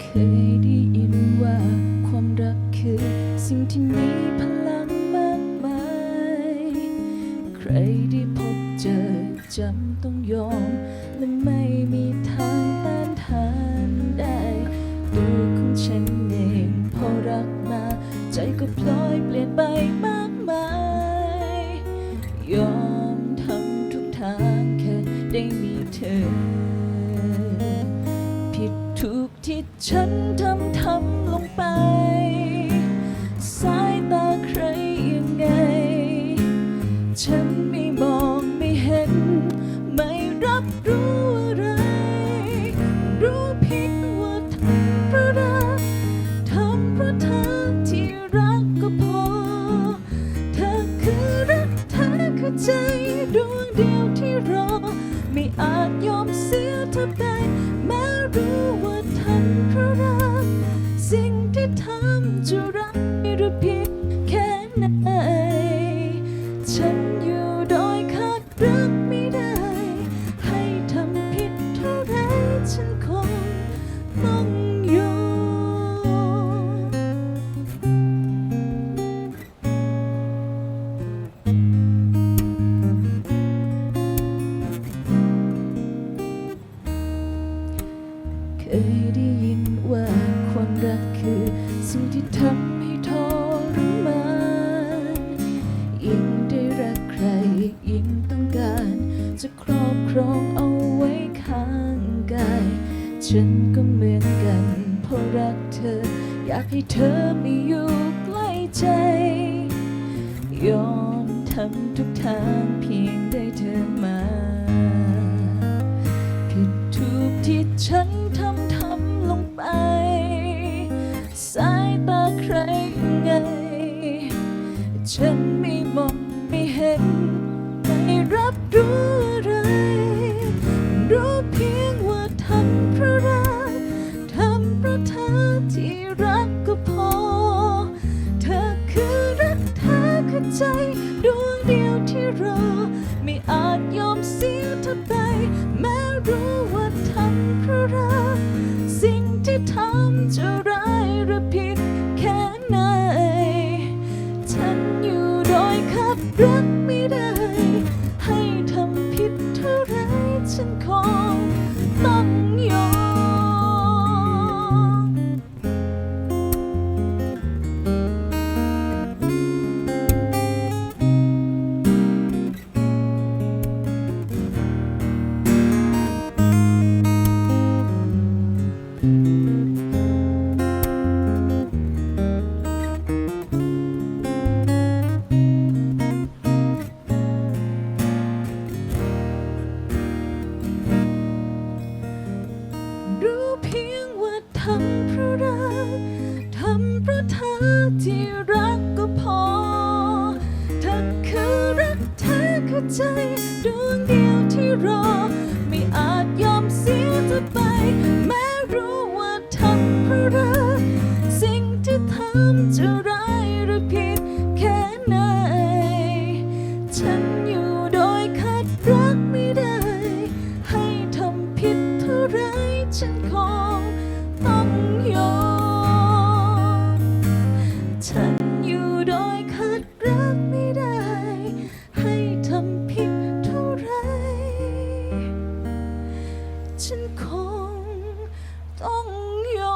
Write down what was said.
เคยได้ยินว่าความรักคือสิ่งที่มีพลังมากมาย ใครได้พบเจอจำต้องยอม มันไม่มีทางต้านทานได้ตัวของฉันเองพอรักมา ใจก็พลอยเปลี่ยนไป ที่ฉันทำทำลงไป สายตาใครยังไง ฉัน ไหน ฉันอยู่โดยคาดรักไม่ได้ ให้ทำผิดเท่าไรฉันคงต้องยอมเคยได้ยินว่าความรักคือสิ่งที่ทำให้ ฉันก็เหมือนกันเพราะรักเธอ อยากให้เธอม่อยู่ใกล้ใจ ยอมทำทุกทางเพียงได้เธอมาผิดถูกที่ฉันทำทำลงไป สายตาใครไงฉัน ใจดวงเดียวที่รอ ไม่อาจยอมเสียเธอไปแม้รู้ รู้เพียงว่าทำเพราะรักทำเพราะเธอที่รักก็พอเธอคือรักเธอคือใจดวงเดียวที่รอ ไม่อาจยอมเสียเธอไป แม้รู้ว่าทำเพราะรักสิ่งที่ทำจะ Hiếu